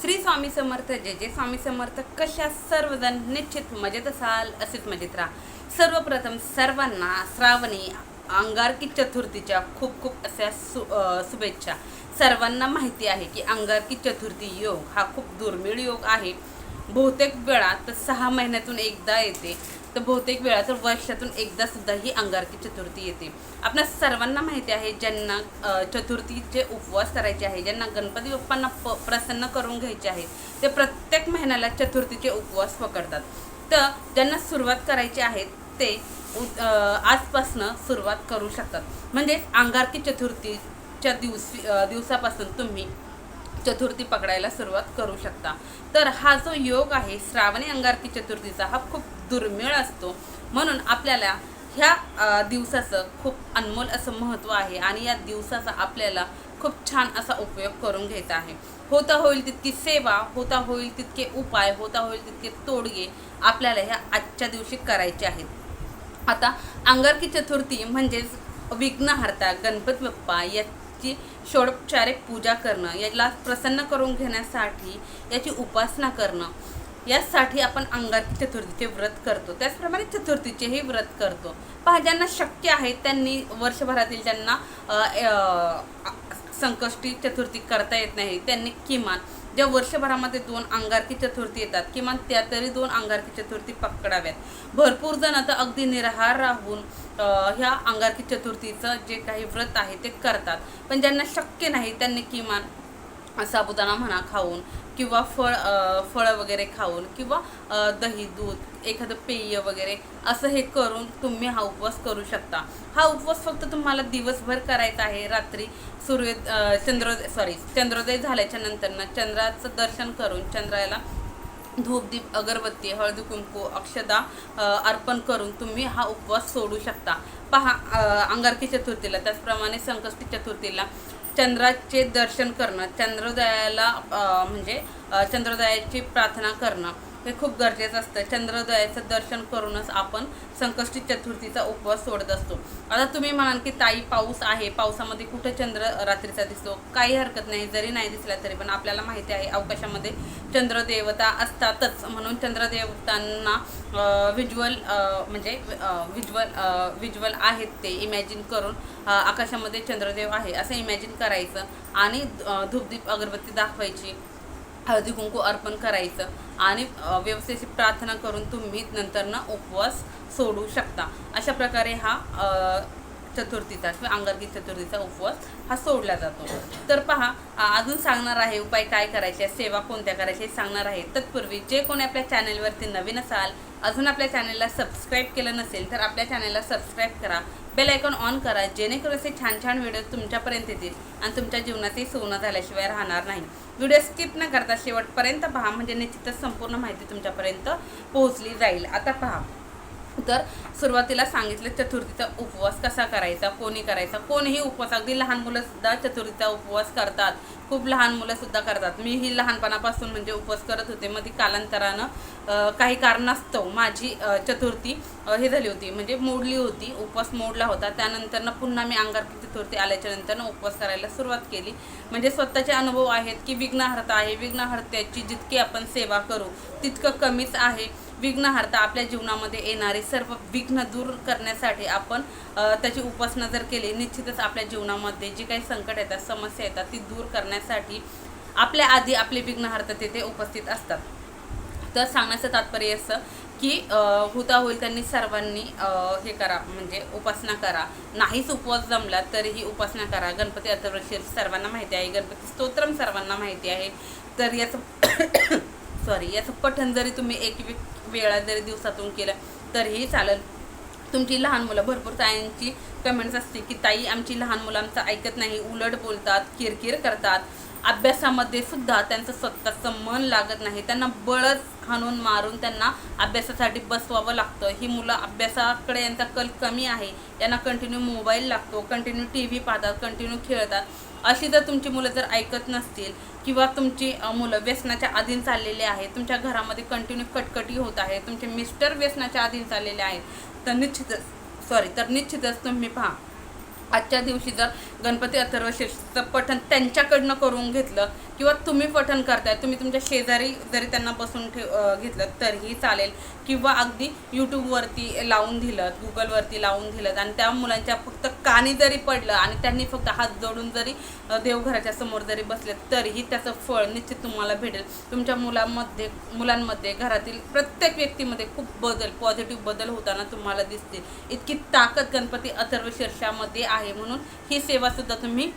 श्री स्वामी समर्थ जे जे स्वामी समर्थ कशा सर्वजण निश्चित मजेत असाल? असेच मजेत राहा. सर्वप्रथम सर्वांना श्रावणी अंगारकी चतुर्थीच्या खूप खूप अशा सु शुभेच्छा. सर्वांना माहिती आहे की अंगारकी चतुर्थी योग हा खूप दुर्मिळ योग आहे. बहुतेक वेळा तर सहा महिन्यातून एकदा येते. तर बहुतेक वेळा तर वर्षातून एकदा सुद्धा ही अंगारकी चतुर्थी येते. आपल्या सर्वांना माहिती आहे ज्यांना चतुर्थीचे उपवास करायचे आहे ज्यांना गणपती बाप्पांना प प्रसन्न करून घ्यायचे आहे ते प्रत्येक महिन्याला चतुर्थीचे उपवास पकडतात. तर ज्यांना सुरुवात करायची आहे ते उ- आजपासनं सुरुवात करू शकतात. म्हणजेच अंगारकी चतुर्थीच्या दिवशी दिवसापासून तुम्ही चतुर्थी पकडायला सुरुवात करू शकता. तर हा जो योग आहे श्रावणी अंगारकी चतुर्थीचा हा खूप दुर्मिळ असतो. म्हणून आपल्याला ह्या दिवसाचं खूप अनमोल असं महत्त्व आहे आणि या दिवसाचा आपल्याला खूप छान असा उपयोग करून घ्यायचा आहे. होता होईल तितकी सेवा होता होईल तितके उपाय होता होईल तितके तोडगे आपल्याला ह्या आजच्या दिवशी करायचे आहेत. आता अंगारकी चतुर्थी म्हणजेच विघ्नहर्ता गणपती बाप्पा याची षोडोपचारिक पूजा करणं याला प्रसन्न करून घेण्यासाठी याची उपासना करणं यासाठी आपण अंगारकी चतुर्थीचे व्रत करतो. त्याचप्रमाणे चतुर्थीचेही व्रत करतो. पहा ज्यांना शक्य आहे त्यांनी वर्षभरातील ज्यांना संकष्टी चतुर्थी करता येत नाही त्यांनी किमान ज्या वर्षभरामध्ये दोन अंगारकी चतुर्थी येतात किमान त्या तरी दोन अंगारकी चतुर्थी पकडाव्यात. भरपूर जण आता अगदी निराहार राहून ह्या अंगारकी चतुर्थीचं जे काही व्रत आहे ते करतात. पण ज्यांना शक्य नाही त्यांनी किमान साबुदाणा म्हणा खाऊन किंवा फळ फळं वगैरे खाऊन किंवा दही दूध एखादं पेय वगैरे असं हे करून तुम्ही हा उपवास करू शकता. हा उपवास फक्त तुम्हाला दिवसभर करायचा आहे. रात्री सूर्य चंद्रोदय सॉरी चंद्रोदय झाल्याच्या नंतरनं चंद्राचं दर्शन करून चंद्राला धूपदीप अगरबत्ती हळदी कुंकू अक्षदा अर्पण करून तुम्ही हा उपवास सोडू शकता. पहा अंगारकी चतुर्थीला त्याचप्रमाणे संकष्टी चतुर्थीला चंद्राचे दर्शन करणं चंद्रोदयाला म्हणजे चंद्रोदयाची प्रार्थना करणं हे खूप गरजेचं असतं. चंद्रोदयाचं दर्शन करूनच आपण संकष्टी चतुर्थीचा उपवास सोडत असतो. आता तुम्ही म्हणाल की ताई पाऊस आहे. पावसामध्ये कुठं चंद्र रात्रीचा दिसतो? काही हरकत नाही. जरी नाही दिसला तरी पण आपल्याला माहिती आहे अवकाशामध्ये चंद्रदेवता असतातच. म्हणून चंद्रदेवतांना व्हिज्युअल म्हणजे व्हिज्युअल व्हिज्युअल आहेत ते इमॅजिन करून आकाशामध्ये चंद्रदेव आहे असं इमॅजिन करायचं आणि धूपदीप अगरबत्ती दाखवायची. हळदी कुंकू अर्पण करायचं आणि व्यवस्थेची प्रार्थना करून तुम्ही नंतरनं उपवास सोडू शकता. अशा प्रकारे हा चतुर्थीचा किंवा अंगारकी चतुर्थीचा उपवास हा सोडला जातो. तर पहा अजून सांगणार आहे उपाय काय करायचे सेवा कोणत्या करायच्या सांगणार आहे. तत्पूर्वी जे कोणी आपल्या चॅनलवरती नवीन असाल अजून आपल्या चॅनलला सबस्क्राईब केलं नसेल तर आपल्या चॅनलला सबस्क्राईब करा. बेल आयकॉन ऑन करा जेणेकरून असे छान छान व्हिडिओ तुमच्यापर्यंत येतील आणि तुमच्या जीवनातही सोनं झाल्याशिवाय राहणार नाही. व्हिडिओ स्किप न करता शेवटपर्यंत पहा म्हणजे निश्चितच संपूर्ण माहिती तुमच्यापर्यंत पोहोचली जाईल. आता पहा तर सुरुवातीला सांगितलं चतुर्थीचा उपवास कसा करायचा कोणी करायचा? कोणीही उपवास अगदी लहान मुलंसुद्धा चतुर्थीचा उपवास करतात. खूप लहान मुलंसुद्धा करतात. मीही लहानपणापासून म्हणजे उपवास करत होते. मग ती कालांतरानं काही कारणास्तव माझी चतुर्थी हे झाली होती. म्हणजे मोडली होती. उपवास मोडला होता. त्यानंतरनं पुन्हा मी अंगारकी चतुर्थी आल्याच्या नंतरनं उपवास करायला सुरुवात केली. म्हणजे स्वतःचे अनुभव आहेत की विघ्नहर्ता आहे. विघ्नहर्त्याची जितकी आपण सेवा करू तितकं कमीच आहे. विघ्नहर्ता आपल्या जीवनामध्ये येणारे सर्व विघ्न दूर करण्यासाठी आपण त्याची उपासना जर केली निश्चितच आपल्या जीवनामध्ये जी काही संकट येतात समस्या येतात ती दूर करण्यासाठी आपल्या आधी आपले विघ्नहर्ता तिथे उपस्थित असतात. तर सांगण्याचं तात्पर्य असं की होता होईल त्यांनी सर्वांनी हे करा म्हणजे उपासना करा. नाहीच उपवास जमला तरीही उपासना करा. गणपती अर्थवृक्ष सर्वांना माहिती आहे. गणपती स्तोत्रम सर्वांना माहिती आहे. तर याचं सॉरी याचं पठण जरी तुम्ही एक वे- वेळा जरी दिवसातून केलं तरीही चालेल. तुमची लहान मुलं भरपूर ताईंची कमेंट्स असते की ताई आमची लहान मुलं आमचं ऐकत नाही. उलट बोलतात किरकिर करतात. अभ्यासामध्ये सुद्धा त्यांचं स्वतःचं मन लागत नाही. त्यांना बळच हाणून मारून त्यांना अभ्यासासाठी बसवावं लागतं. ही मुलं अभ्यासाकडे यांचा कल कमी आहे. यांना कंटिन्यू मोबाईल लागतो कंटिन्यू टी व्ही पाहतात कंटिन्यू खेळतात. अशी जर तुमची मुलं जर ऐकत नसतील किंवा तुमची मुलं व्यसनाच्या अधीन चाललेली आहेत तुमच्या घरामध्ये कंटिन्यू कटकटी होत आहे तुमचे मिस्टर व्यसनाच्या अधीन चाललेले आहेत तर निश्चितच सॉरी तर निश्चितच तुम्ही पहा. आजच्या दिवशी जर गणपती अथर्वशीर्षचं पठण त्यांच्याकडनं करून घेतलं किंवा तुम्ही पठण करताय तुम्ही तुमच्या शेजारी जरी त्यांना बसून ठेव घेतलं तरीही चालेल. किंवा अगदी यूट्यूबवरती लावून दिलं गुगलवरती लावून दिलं आणि त्या मुलांच्या फक्त कानी जरी पडलं आणि त्यांनी फक्त हात जोडून जरी देवघराच्या समोर जरी बसले तरीही त्याचं फळ निश्चित तुम्हाला भेटेल. तुमच्या मुलांमध्ये मुलांमध्ये घरातील प्रत्येक व्यक्तीमध्ये खूप बदल पॉझिटिव्ह बदल होताना तुम्हाला दिसते इतकी ताकद गणपती अथर्व शीर्षामध्ये आहे म्हणून ही सेवासुद्धा तुम्ही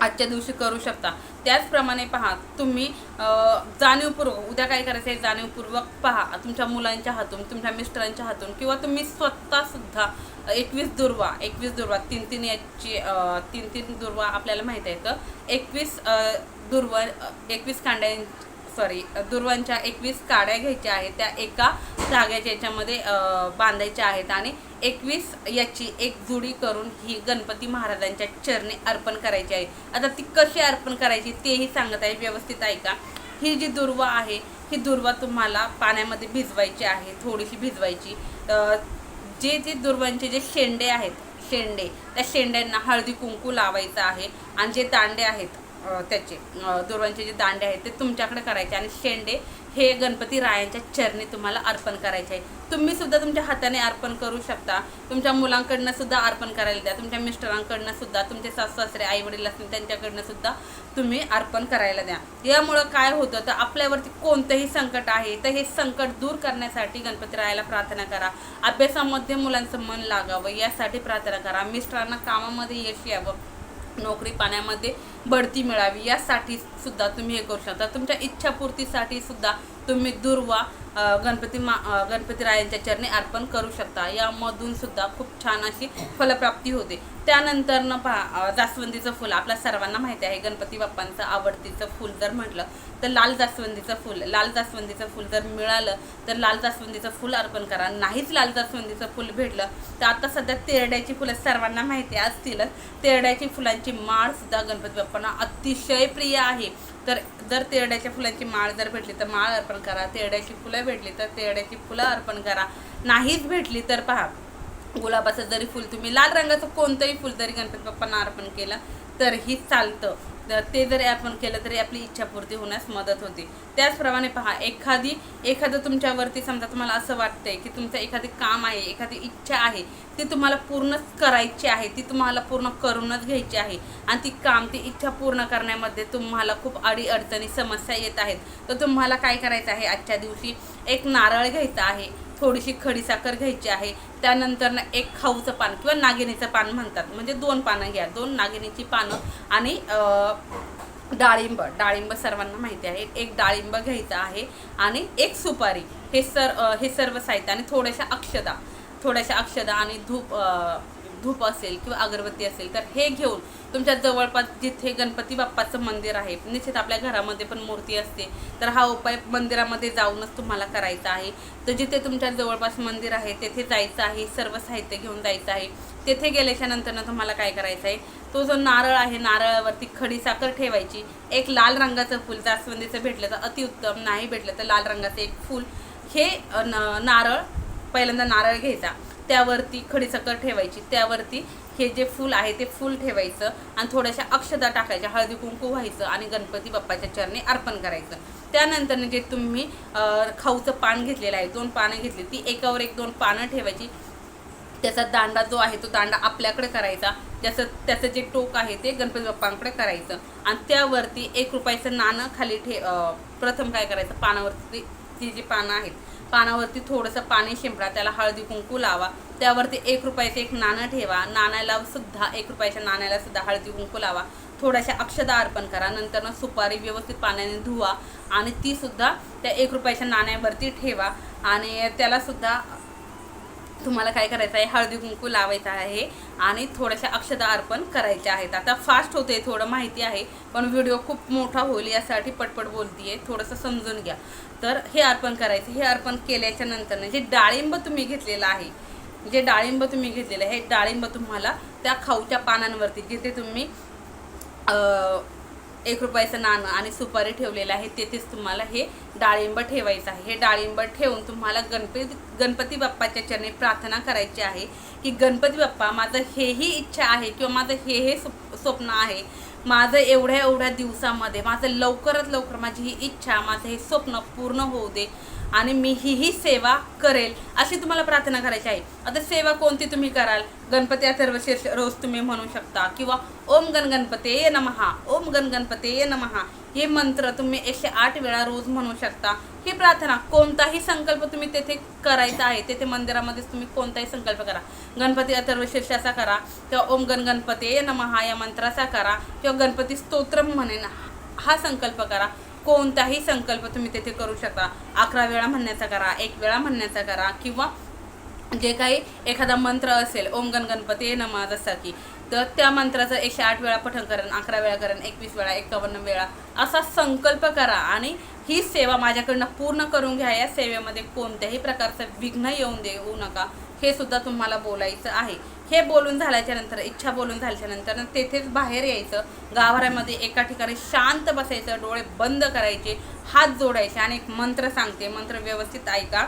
आजच्या दिवशी करू शकता. त्याचप्रमाणे पहा तुम्ही जाणीवपूर्वक उद्या काय करायचं आहे? जाणीवपूर्वक पहा. तुमच्या मुलांच्या हातून तुमच्या मिस्टरांच्या हातून किंवा तुम्ही स्वतः सुद्धा एकवीस दुर्वा एकवीस दुर्वा तीन तीन याची तीन तीन दुर्वा आपल्याला माहीत आहे तर एकवीस अं, दुर्वा एकवीस कांड्यां सॉरी दुर्वांच्या एकवीस काड्या घ्यायच्या आहेत. त्या एका धाग्याच्या याच्यामध्ये बांधायच्या आहेत आणि एकवीस याची एक जुडी करून ही गणपती महाराजांच्या चरणी अर्पण करायची आहे. आता ती कशी अर्पण करायची तेही सांगत आहे. व्यवस्थित ऐका ही जी दुर्वा आहे ही दुर्वा तुम्हाला पाण्यामध्ये भिजवायची आहे थोडीशी भिजवायची. जे जे दुर्वांचे जे शेंडे आहेत शेंडे त्या शेंड्यांना हळदी कुंकू लावायचं आहे आणि जे दांडे आहेत त्याचे दुर्वांचे जे दांडे आहेत ते तुमच्याकडे करायचे आणि शेंडे हे गणपती रायांच्या चरणी तुम्हाला अर्पण करायचे आहे. तुम्ही सुद्धा तुमच्या हाताने अर्पण करू शकता. तुमच्या मुलांकडनं सुद्धा अर्पण करायला द्या. तुमच्या मिस्टरांकडनं सुद्धा तुमचे सासू सासरे आई वडील असतील त्यांच्याकडनं सुद्धा तुम्ही अर्पण करायला द्या. यामुळं काय होतं तर आपल्यावरती कोणतंही संकट आहे तर हे संकट दूर करण्यासाठी गणपती रायाला प्रार्थना करा. अभ्यासामध्ये मुलांचं मन लागावं यासाठी प्रार्थना करा. मिस्टरांना कामामध्ये यश यावं. नोकरी पाण्यामध्ये बढती मिळावी यासाठी सुद्धा तुम्ही हे करू शकता. तुमच्या इच्छापूर्तीसाठी सुद्धा तुम्ही दुर्वा गणपती मा गणपती रायांच्या चरणी अर्पण करू शकता. यामधून सुद्धा खूप छान अशी फलप्राप्ती होते. त्यानंतर न पहा जास्वंदीचं फुल. आपल्या सर्वांना माहिती आहे गणपती बाप्पांचं आवडतीचं फुल जर म्हटलं तर लाल जास्वंदीचं फुल. लाल जास्वंदीचं फुल जर मिळालं तर लाल जास्वंदीचं फुल अर्पण करा. नाहीच लाल जास्वंदीचं फुल भेटलं तर आता सध्या तेरड्याची फुलं सर्वांना माहिती असतीलच. तेरड्याची फुलांची माळ सुद्धा गणपती बाप्पांना अतिशय प्रिय आहे. तर जर तेरड्याच्या फुलांची माळ जर भेटली तर माळ अर्पण करा. तेरड्याची फुलं भेटली तर तेरड्याची फुलं अर्पण करा. नाहीच भेटली तर पहा गुलाबाचं जरी फुल तुम्ही लाल रंगाचं कोणतंही फुल जरी गणपती बाप्पांना अर्पण केलं तरीही चालतं. ते जरी आपण केलं तरी आपली इच्छापूर्ती होण्यास मदत होते. त्याचप्रमाणे पहा एखादी एखादं तुमच्यावरती समजा तुम्हाला असं वाटतंय की तुमचं एखादी काम आहे एखादी इच्छा आहे ती तुम्हाला पूर्णच करायची आहे ती तुम्हाला पूर्ण करूनच घ्यायची आहे आणि ती काम ती इच्छा पूर्ण करण्यामध्ये तुम्हाला खूप अडीअडचणी समस्या येत आहेत. तर तुम्हाला काय करायचं आहे? आजच्या दिवशी एक नारळ घ्यायचा आहे थोडीशी खडीसाखर घ्यायची आहे त्यानंतर ना एक खाऊचं पान किंवा नागिनीचं पान म्हणतात. म्हणजे दोन पानं घ्या. दोन नागिनीची पानं आणि डाळिंब. डाळिंब सर्वांना माहिती आहे. एक डाळिंब घ्यायचा आहे आणि एक सुपारी. हे सर हे सर्व साहित्य आणि थोड्याशा अक्षदा. थोड्याशा अक्षदा आणि धूप धूप असेल किंवा अगरबत्ती असेल तर हे घेऊन तुमच्या जवळपास जिथे गणपती बाप्पाचं मंदिर आहे निश्चित आपल्या घरामध्ये पण मूर्ती असते तर हा उपाय मंदिरामध्ये जाऊनच तुम्हाला करायचा आहे. तर जिथे तुमच्या जवळपास मंदिर आहे तेथे जायचं आहे सर्व साहित्य घेऊन जायचं आहे. तेथे गेल्याच्या नंतरनं तुम्हाला काय करायचं आहे? तो जो नारळ आहे नारळावरती खडी साखर ठेवायची. एक लाल रंगाचं फूल जास्वंदीचं भेटलं तर अतिउत्तम नाही भेटलं तर लाल रंगाचं एक फूल. हे न- नारळ पहिल्यांदा नारळ घ्यायचा. त्यावरती खडीसाखर ठेवायची. त्यावरती हे जे फूल आहे ते फूल ठेवायचं आणि थोड्याशा अक्षदा टाकायच्या. हळदी कुंकू व्हायचं आणि गणपती बाप्पाच्या चरणी अर्पण करायचं. त्यानंतर जे तुम्ही खाऊचं पान घेतलेलं आहे दोन पानं घेतली ती एकावर एक दोन पानं ठेवायची. त्याचा दांडा जो आहे तो दांडा आपल्याकडे करायचा. त्याचं त्याचं जे टोक आहे ते गणपती बाप्पांकडे करायचं. आणि त्यावरती एक रुपयाचं नाणं खाली ठे प्रथम काय करायचं? पानावरती ती जी पानं आहेत पानावरती थोडंसं पाणी शिंपडा त्याला हळदी कुंकू लावा. त्यावरती एक रुपयाचं एक नाणं ठेवा. नाण्याला सुद्धा एक रुपयाच्या नाण्याला सुद्धा हळदी कुंकू लावा. थोड्याशा अक्षदा अर्पण करा. नंतर सुपारी व्यवस्थित पाण्याने धुवा आणि ती सुद्धा त्या एक रुपयाच्या नाण्यावरती ठेवा. आणि त्याला सुद्धा तुम्हाला काय करायचं आहे? हळदी कुंकू लावायचं आहे आणि थोड्याशा अक्षदा अर्पण करायच्या आहेत. आता फास्ट होते थोडं माहिती आहे पण व्हिडिओ खूप मोठा होईल यासाठी पटपट बोलतीये. थोडंसं समजून घ्या. तर हे अर्पण करायचं. हे अर्पण केल्याच्यानंतर जे डाळिंब तुम्ही घेतलेलं आहे जे डाळिंब तुम्ही घेतलेलं आहे हे डाळिंब तुम्हाला त्या खाऊच्या पानांवरती जिथे तुम्ही एक रुपयाचं नाणं आणि सुपारी ठेवलेलं आहे तेथेच तुम्हाला हे डाळिंब ठेवायचं आहे. हे डाळिंब ठेवून तुम्हाला गणपती गणपती बाप्पाच्या चरणी प्रार्थना करायची आहे की गणपती बाप्पा माझं हेही इच्छा आहे किंवा माझं हे हे स्वप्न आहे. माझं एवढ्या एवढ्या दिवसामध्ये माझं लवकरात लवकर माझी ही इच्छा माझं हे स्वप्न पूर्ण होऊ दे. आणि मी ही ही सेवा करेल अशी तुम्हाला प्रार्थना करायची आहे. आता सेवा कोणती तुम्ही कराल? गणपती अथर्वशीर्ष रोज तुम्ही म्हणू शकता किंवा ओम गण गणपते ये नमहा ओम गण गणपते ये नमहा हे मंत्र तुम्ही एकशे आठ वेळा रोज म्हणू शकता. ही प्रार्थना कोणताही संकल्प तुम्ही तेथे करायचा आहे तेथे मंदिरामध्येच तुम्ही कोणताही संकल्प करा. गणपती अथर्वशीर्षाचा करा किंवा ओम गण गणपते ये नमहा या मंत्राचा करा किंवा गणपती स्तोत्र म्हणेन हा संकल्प करा. कोणताही संकल्प तुम्ही तेथे करू शकता. अकरा वेळा म्हणण्याचा करा एक वेळा म्हणण्याचा करा किंवा जे काही एखादा मंत्र असेल ओम गण गणपती नमा जसा की तर त्या मंत्राचं एकशे आठ वेळा पठण करण अकरा वेळा करण एकवीस वेळा एकावन्न वेळा असा संकल्प करा आणि ही सेवा माझ्याकडनं पूर्ण करून घ्या. या सेवेमध्ये कोणत्याही प्रकारचं विघ्न येऊन देऊ नका. हे सुद्धा तुम्हाला बोलायचं आहे. हे बोलून झाल्याच्यानंतर इच्छा बोलून झाल्याच्यानंतर तेथेच बाहेर यायचं. गाभाऱ्यामध्ये एका ठिकाणी शांत बसायचं डोळे बंद करायचे हात जोडायचे आणि एक मंत्र सांगते. मंत्र व्यवस्थित ऐका.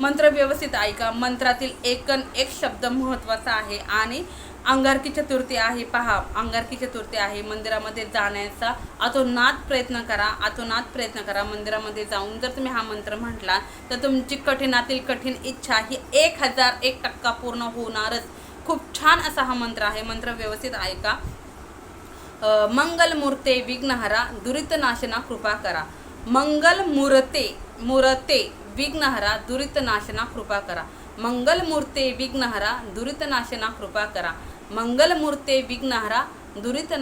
मंत्र व्यवस्थित ऐका. मंत्रातील एकन एक शब्द महत्त्वाचा आहे आणि अंगारकी चतुर्थी आहे पहा अंगारकी चतुर्थी आहे. मंदिरामध्ये जाण्याचा अतोनात प्रयत्न करा अतोनात प्रयत्न करा. मंदिरामध्ये जाऊन जर तुम्ही हा मंत्र म्हटला तर तुमची कठीणातील कठीण इच्छा ही एक हजार एक टक्का पूर्ण होणारच. खूप छान असा हा मंत्र आहे. मंत्र व्यवस्थित ऐका. का मंगल मूर्ते विघ्नहरा दुरितनाशना कृपा करा. मंगलमूर्ते मूर्ते विघ्नहरा दुरितनाशना कृपा करा. मंगल मूर्ते विघ्नहरा दुरितनाशना कृपा करा. मंगल मूर्ते विघ्नहरा दुरित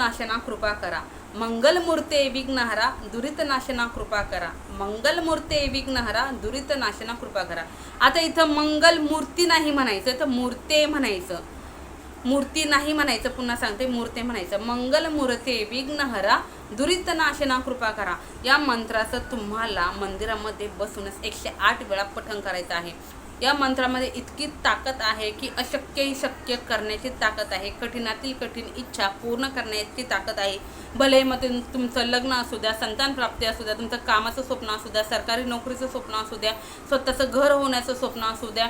कृपा करा. मंगल मूर्ते विघ्नहरा दुरित कृपा करा. मंगल मूर्ते विघ्नहरा दुरित कृपा करा. आता इथं मंगल मूर्ती नाही म्हणायचं तर मूर्ते म्हणायचं. मूर्ती नाही म्हणायचं पुन्हा सांगते मूर्ते म्हणायचं. मंगल मूर्ते विघ्नहरा दुरितनाशना कृपा करा. या मंत्राचं तुम्हाला मंदिरामध्ये बसूनच एकशे आठ वेळा पठण करायचं आहे. या मंत्रामध्ये इतकी ताकद आहे की अशक्यही शक्य करण्याची ताकद आहे. कठीणातील कठीण इच्छा पूर्ण करण्याची ताकद आहे. भले मग तुमचं लग्न असू द्या संतान प्राप्ती असू द्या तुमचं कामाचं स्वप्न असू द्या सरकारी नोकरीचं स्वप्न असू द्या स्वतःचं घर होण्याचं स्वप्न असू द्या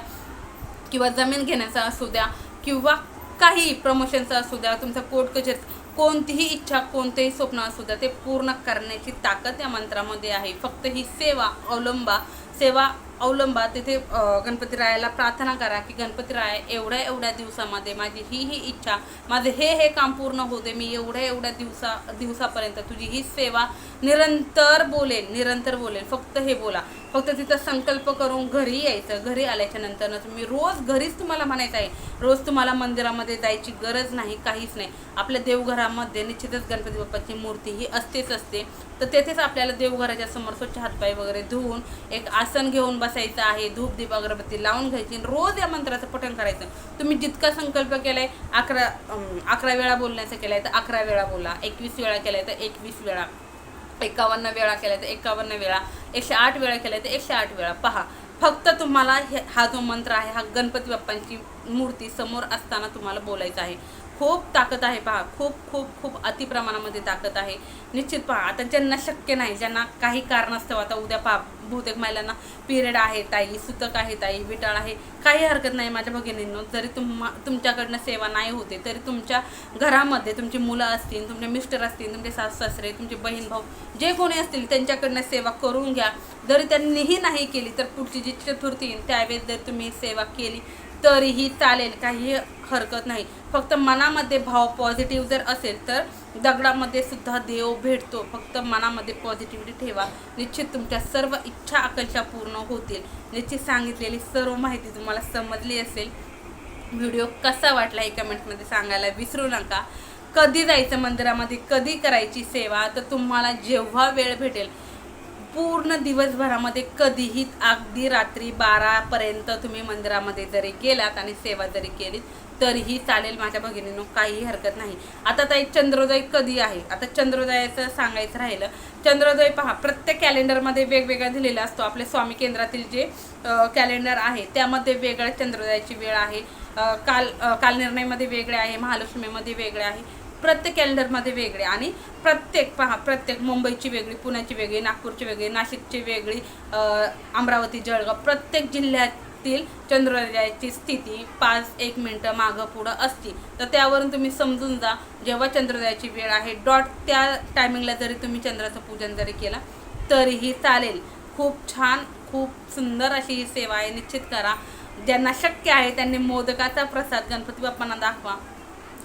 किंवा जमीन घेण्याचं असू द्या किंवा काही प्रमोशनचं असू द्या तुमचं कोर्ट कचेरी कोणतीही इच्छा कोणतेही स्वप्न असू द्या ते पूर्ण करण्याची ताकद या मंत्रामध्ये आहे. फक्त ही सेवा अवलंबा सेवा अवलंबा तिथे गणपती गणपतीरायाला प्रार्थना करा की गणपतीराया एवढ्या एवढ्या दिवसामध्ये माझी ही ही इच्छा माझे हे हे काम पूर्ण होते मी एवढ्या एवढ्या दिवसा दिवसापर्यंत तुझी ही सेवा निरंतर बोलेन निरंतर बोलेन. फक्त हे बोला. फक्त तिचा संकल्प करून घरी यायचं. घरी आल्याच्यानंतर तुम्ही रोज घरीच तुम्हाला म्हणायचं आहे. रोज तुम्हाला मंदिरामध्ये जायची गरज नाही काहीच नाही. आपल्या देवघरामध्ये निश्चितच गणपती बाप्पाची मूर्ती ही असतेच असते. तर तेथेच आपल्याला देवघराच्या समोर स्वच्छ हातपाय वगैरे धुवून एक आसन घेऊन बसायचं आहे. धूप दीप अगरबत्ती लावून घ्यायची आणि रोज या मंत्राचं पठण करायचं. तुम्ही जितका संकल्प केलाय अकरा अकरा वेळा बोलण्याचं केलाय तर अकरा वेळा बोला. एकवीस वेळा केलाय तर एकवीस वेळा. एकावन्न वेळा केल्या तर एकावन्न वेळा एकशे आठ वेळा केल्या तर एकशे आठ वेळा. पहा फक्त तुम्हाला हे हा जो मंत्र आहे हा गणपती बाप्पांची मूर्ती समोर असताना तुम्हाला बोलायचा आहे. खूप ताकद आहे पहा. खूप खूप खूप अतिप्रमाणामध्ये ताकद आहे. निश्चित पहा आता ज्यांना शक्य नाही ज्यांना काही कारणास्तव आता उद्या पहा बहुतेक महिलांना पिरियड आहे ताई सुतक आहे ताई विटाळ आहे काही हरकत नाही माझ्या भगिनींनो. जरी तुम्हा तुमच्याकडनं सेवा नाही होते तरी तुमच्या घरामध्ये तुमची मुलं असतील तुमचे मिस्टर असतील तुमचे सास सासरे तुमचे बहीण भाऊ जे कोणी असतील त्यांच्याकडनं सेवा करून घ्या. जरी त्यांनीही नाही केली तर पुढची जी चतुर्थी येईल त्यावेळेस जर तुम्ही सेवा केली तरीही चालेल काही हरकत नाही. फक्त मनामध्ये भाव पॉझिटिव्ह जर असेल तर दगडामध्ये सुद्धा देव भेटतो. फक्त मनामध्ये पॉझिटिव्हिटी ठेवा. निश्चित तुमच्या सर्व इच्छा आकांक्षा पूर्ण होतील. निश्चित सांगितलेली सर्व माहिती तुम्हाला समजली असेल. व्हिडिओ कसा वाटला हे कमेंटमध्ये सांगायला विसरू नका. कधी जायचं मंदिरामध्ये कधी करायची सेवा तर तुम्हाला जेव्हा वेळ भेटेल पूर्ण दिवसभरामध्ये कधीही अगदी रात्री बारापर्यंत तुम्ही मंदिरामध्ये जरी गेलात आणि सेवा जरी केलीत तरीही चालेल माझ्या भगिनीनं काहीही हरकत नाही. आता ताई चंद्रोदय कधी आहे? आता चंद्रोदयाचं सांगायचं राहिलं चंद्रोदय पहा प्रत्येक कॅलेंडरमध्ये वेगवेगळा दिलेला असतो. आपले स्वामी केंद्रातील जे कॅलेंडर आहे त्यामध्ये वेगळ्या चंद्रोदयाची वेळ आहे. काल कालनिर्णयमध्ये वेगळे आहे महालक्ष्मीमध्ये वेगळे आहे. प्रत्येक कॅलेंडरमध्ये वेगळे. आणि प्रत्येक पहा प्रत्येक मुंबईची वेगळी पुण्याची वेगळी नागपूरची वेगळी नाशिकची वेगळी अमरावती जळगाव प्रत्येक जिल्ह्यात तील चंद्रोदयाची स्थिती पाच एक मिनटं मागं पुढं असती. तर त्यावरून तुम्ही समजून जा जेव्हा चंद्रोदयाची वेळ आहे डॉट त्या टायमिंगला जरी तुम्ही चंद्राचं पूजन जरी केलं तरीही चालेल. खूप छान खूप सुंदर अशी ही सेवा आहे निश्चित करा. ज्यांना शक्य आहे त्यांनी मोदकाचा प्रसाद गणपती बाप्पांना दाखवा.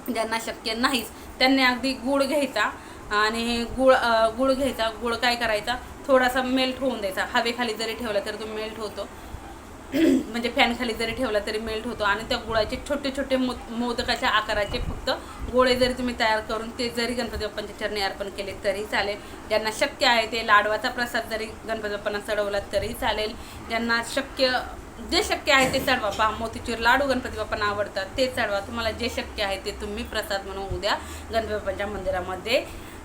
ज्यांना शक्य नाहीच त्यांनी अगदी गुळ घ्यायचा आणि गुळ गुळ घ्यायचा गुळ काय करायचा? थोडासा मेल्ट होऊन द्यायचा. हवेखाली जरी ठेवला तरी तो मेल्ट होतो. म्हणजे फॅनखाली जरी ठेवला तरी मेल्ट होतो. आणि त्या गुळाचे छोटे छोटे मो मोदकाच्या आकाराचे फक्त गोळे जरी तुम्ही तयार करून ते जरी गणपती बाप्पांच्या चरणी अर्पण केले तरी चालेल. ज्यांना शक्य आहे ते लाडवाचा प्रसाद जरी गणपती बाप्पांना चढवला तरी चालेल. ज्यांना शक्य जे शक्य आहे ते चढवा. पहा मोतीचूर लाडू गणपती बाप्पांना आवडतात ते चढवा. तुम्हाला जे शक्य आहे ते तुम्ही प्रसाद म्हणून उद्या गणपती बाप्पांच्या मंदिरामध्ये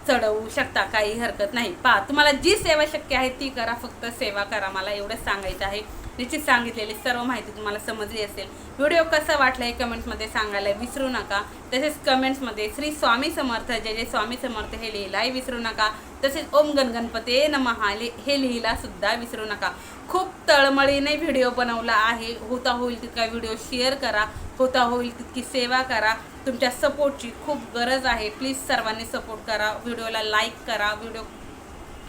चढवू शकता. काही हरकत नाही. पहा तुम्हाला जी सेवा शक्य आहे ती करा. फक्त सेवा करा. मला एवढंच सांगायचं आहे. निश्चित सांगितलेली सर्व माहिती तुम्हाला समजली असेल. व्हिडिओ कसा वाटला हे कमेंट्समध्ये सांगायला विसरू नका. तसेच कमेंट्समध्ये श्री स्वामी समर्थ जय जय स्वामी समर्थ हे लिहिलाही विसरू नका. तसेच ओम गण गणपते हे- हे लिहिला सुद्धा विसरू नका. खूप तळमळीने व्हिडिओ बनवला आहे. होता होईल तितका व्हिडिओ शेअर करा. होता होईल तितकी सेवा करा. तुमच्या सपोर्टची खूप गरज आहे. प्लीज सर्वांनी सपोर्ट करा. व्हिडिओला लाईक करा. व्हिडिओ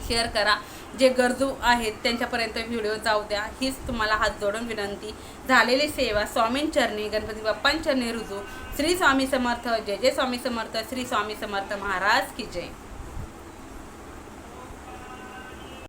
शेअर करा. जे गरजू आहेत त्यांच्यापर्यंत व्हिडिओ जाऊ द्या. हीच तुम्हाला हात जोडून विनंती. झालेली सेवा स्वामींचरणी गणपती बाप्पांचरणी रुजू. श्री स्वामी समर्थ. जय जय स्वामी समर्थ. श्री स्वामी समर्थ महाराज की जय.